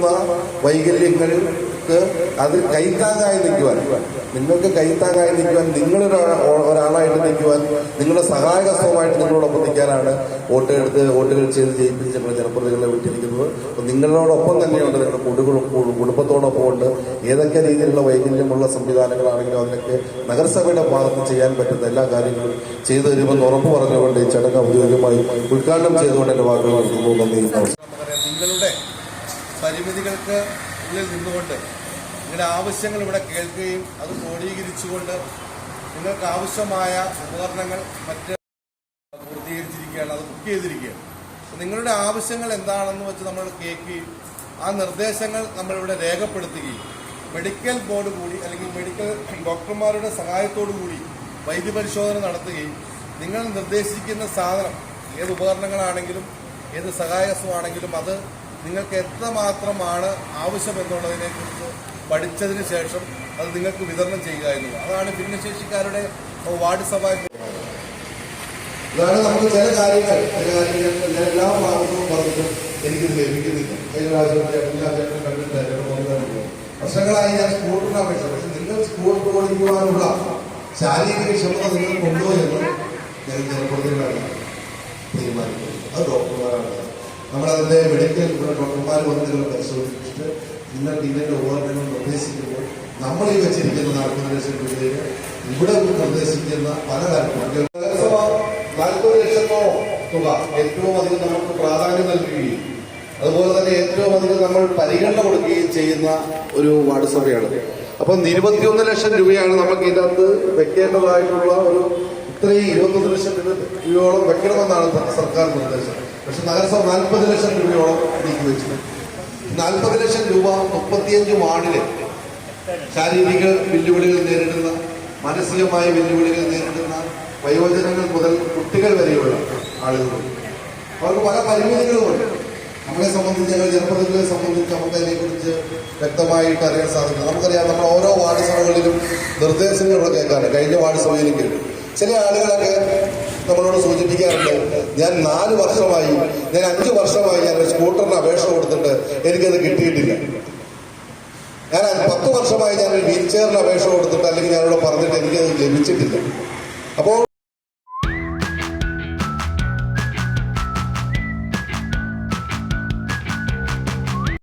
നിൽക്കുന്ന വൈകല്യങ്ങൾക്ക് അത് കൈത്താങ്ങായി നിൽക്കുവാൻ. നിങ്ങൾക്ക് കൈത്താങ്ങായി നിൽക്കുവാൻ നിങ്ങളൊരു ഒരാളായിട്ട് നിൽക്കുവാൻ നിങ്ങളുടെ സഹായകസ്വമായിട്ട് നിങ്ങളോടൊപ്പം നിൽക്കാനാണ് വോട്ട് എടുത്ത് വോട്ടുകൾ ചെയ്ത് ജയിപ്പിച്ച് ഞങ്ങൾ ജനപ്രതികളെ വിട്ടിരിക്കുന്നത്. അപ്പോൾ നിങ്ങളോടൊപ്പം തന്നെയുണ്ട് നിങ്ങളുടെ കുടുംബ കുടുംബത്തോടൊപ്പം ഉണ്ട്. ഏതൊക്കെ രീതിയിലുള്ള വൈകല്യമുള്ള സംവിധാനങ്ങളാണെങ്കിലും അതിനൊക്കെ നഗരസഭയുടെ ഭാഗത്ത് ചെയ്യാൻ പറ്റുന്ന എല്ലാ കാര്യങ്ങളും ചെയ്തു തരുമെന്ന് ഉറപ്പ് പറഞ്ഞുകൊണ്ട് ഈ ചടങ്ങ് ഔദ്യോഗികമായി ഉദ്ഘാടനം ചെയ്തുകൊണ്ട് എന്റെ വാക്കുകൾ നടത്തുന്നു നന്ദി നിങ്ങളുടെ പരിമിതികൾക്ക് ഉള്ളിൽ നിന്നുകൊണ്ട് നിങ്ങളുടെ ആവശ്യങ്ങൾ ഇവിടെ കേൾക്കുകയും അത് ക്രോഡീകരിച്ചുകൊണ്ട് നിങ്ങൾക്ക് ആവശ്യമായ ഉപകരണങ്ങൾ മറ്റ് പൂർത്തീകരിച്ചിരിക്കുകയാണ് അത് ബുക്ക് ചെയ്തിരിക്കുകയാണ്. നിങ്ങളുടെ ആവശ്യങ്ങൾ എന്താണെന്ന് വെച്ച് നമ്മൾ കേൾക്കുകയും ആ നിർദ്ദേശങ്ങൾ നമ്മളിവിടെ രേഖപ്പെടുത്തുകയും മെഡിക്കൽ ബോർഡ് കൂടി അല്ലെങ്കിൽ മെഡിക്കൽ ഡോക്ടർമാരുടെ സഹായത്തോടു കൂടി വൈദ്യപരിശോധന നടത്തുകയും നിങ്ങൾ നിർദ്ദേശിക്കുന്ന സാധനം ഏത് ഉപകരണങ്ങളാണെങ്കിലും ഏത് സഹായസമാണെങ്കിലും അത് നിങ്ങൾക്ക് എത്രമാത്രമാണ് ആവശ്യമെന്നുള്ളതിനെ കുറിച്ച് പഠിച്ചതിന് ശേഷം അത് നിങ്ങൾക്ക് വിതരണം ചെയ്യുക എന്നുള്ളത്. അതാണ് ഭിന്നശേഷിക്കാരുടെ വാർഡ് സഭ ഇതാണ് നമുക്ക് ചില കാര്യങ്ങൾ. ചില കാര്യങ്ങൾ എല്ലാ ഭാഗത്തും പറഞ്ഞിട്ടും എനിക്കിത് ലഭിക്കുന്നില്ല. കഴിഞ്ഞ പ്രാവശ്യം ചേട്ടൻ കണ്ടിട്ട് ചേട്ടൻ പോകുന്നതാണ് വർഷങ്ങളായി ഞാൻ സ്കൂട്ടറിന് അപേക്ഷ പക്ഷെ നിങ്ങൾ സ്കൂൾ ഓടിക്കുവാനുള്ള ശാരീരിക ക്ഷമത നിങ്ങൾ കൊണ്ടുപോയെന്ന് ഞാൻ ജനപ്രതിനിധികളാണ് തീരുമാനിക്കുന്നത് അത് ഡോക്ടർമാരാണ്. നമ്മളതിന്റെ മെഡിക്കൽ ഇവിടെ ഡോക്ടർമാർ വന്നിട്ടുള്ള പരിശോധിച്ചിട്ട് നിങ്ങൾക്ക് ഇതിന്റെ ഉപകരണങ്ങൾ നിർദ്ദേശിക്കുമ്പോൾ നമ്മൾ ഈ വെച്ചിരിക്കുന്ന നാൽപ്പത് ഇവിടെ നിർദ്ദേശിക്കുന്ന പല കാര്യങ്ങളും നാൽപ്പത് ലക്ഷത്തോളം തുക ഏറ്റവും അധികം നമുക്ക് പ്രാധാന്യം നൽകുകയും അതുപോലെ തന്നെ ഏറ്റവും അധികം നമ്മൾ പരിഗണന കൊടുക്കുകയും ചെയ്യുന്ന ഒരു വാർഡ് സഭയാണ്. അപ്പം ഇരുപത്തിയൊന്ന് ലക്ഷം രൂപയാണ് നമുക്ക് ഇതിനകത്ത് വെക്കേണ്ടതായിട്ടുള്ള ഒരു ഇത്രയും ഇരുപത്തൊന്ന് ലക്ഷം രൂപ രൂപയോളം വെക്കണമെന്നാണ് സർക്കാർ നിർദ്ദേശം. പക്ഷെ നഗരസഭ നാൽപ്പത് ലക്ഷം രൂപയോളം നീക്കി വെച്ചു നാൽപ്പത് ലക്ഷം രൂപ മുപ്പത്തിയഞ്ച് വാർഡിലെ ശാരീരിക വെല്ലുവിളികൾ നേരിടുന്ന മാനസികമായ വെല്ലുവിളികൾ നേരിടുന്ന വയോജനങ്ങൾ മുതൽ കുട്ടികൾ വരെയുള്ള ആളുകളുണ്ട് അവർക്ക് പല പരിമിതികളുമുണ്ട് നമ്മളെ സംബന്ധിച്ച് ഞങ്ങൾ ജനപ്രതിനിധികളെ സംബന്ധിച്ച് നമുക്ക് അതിനെക്കുറിച്ച് വ്യക്തമായിട്ട് അറിയാൻ സാധിക്കും. നമുക്കറിയാം നമ്മുടെ ഓരോ വാർഡ് സഭകളിലും നിർദ്ദേശങ്ങളുള്ള കേൾക്കാറുണ്ട് കേൾക്കാറ് കഴിഞ്ഞ വാർഡ് സഭയിലും കേട്ടു ചില ആളുകളൊക്കെ നമ്മളോട് സൂചിപ്പിക്കാറുണ്ട് ഞാൻ നാല് വർഷമായി ഞാൻ അഞ്ച് വർഷമായി ഞാൻ സ്കൂട്ടറിന് അപേക്ഷ കൊടുത്തിട്ട് എനിക്കത് കിട്ടിയിട്ടില്ല. ഞാൻ പത്ത് വർഷമായി ഞാൻ വീൽ ചെയറിന് അപേക്ഷ കൊടുത്തിട്ട് അല്ലെങ്കിൽ ഞാനിവിടെ പറഞ്ഞിട്ട് എനിക്കത് ലഭിച്ചിട്ടില്ല. അപ്പോൾ